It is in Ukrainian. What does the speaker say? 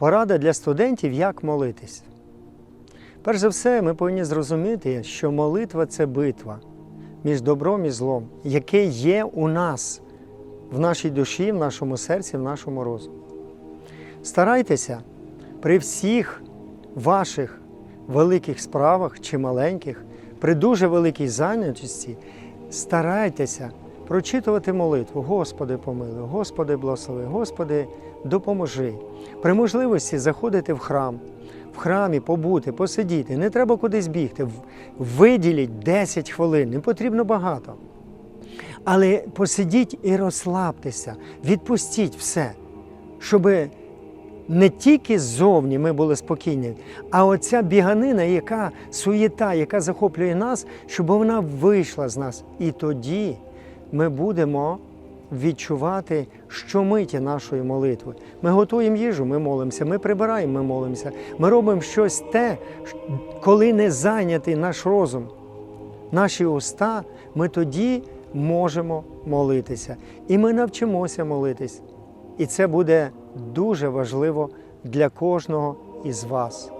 Порада для студентів, як молитись. Перш за все, ми повинні зрозуміти, що молитва це битва між добром і злом, яке є у нас в нашій душі, в нашому серці, в нашому розумі. Старайтеся при всіх ваших великих справах чи маленьких, при дуже великій зайнятості, старайтеся прочитувати молитву. Господи, помилуй, Господи, благослови, Господи, допоможи. При можливості заходити в храм, в храмі побути, посидіти. Не треба кудись бігти. Виділіть 10 хвилин, не потрібно багато. Але посидіть і розслабтеся, відпустіть все, щоб не тільки ззовні ми були спокійні, а оця біганина, яка суєта, яка захоплює нас, щоб вона вийшла з нас. І тоді ми будемо відчувати щомиті нашої молитви. Ми готуємо їжу, ми молимося, ми прибираємо, ми молимося. Ми робимо щось те, коли не зайнятий наш розум, наші уста, ми тоді можемо молитися. І ми навчимося молитись. І це буде дуже важливо для кожного із вас.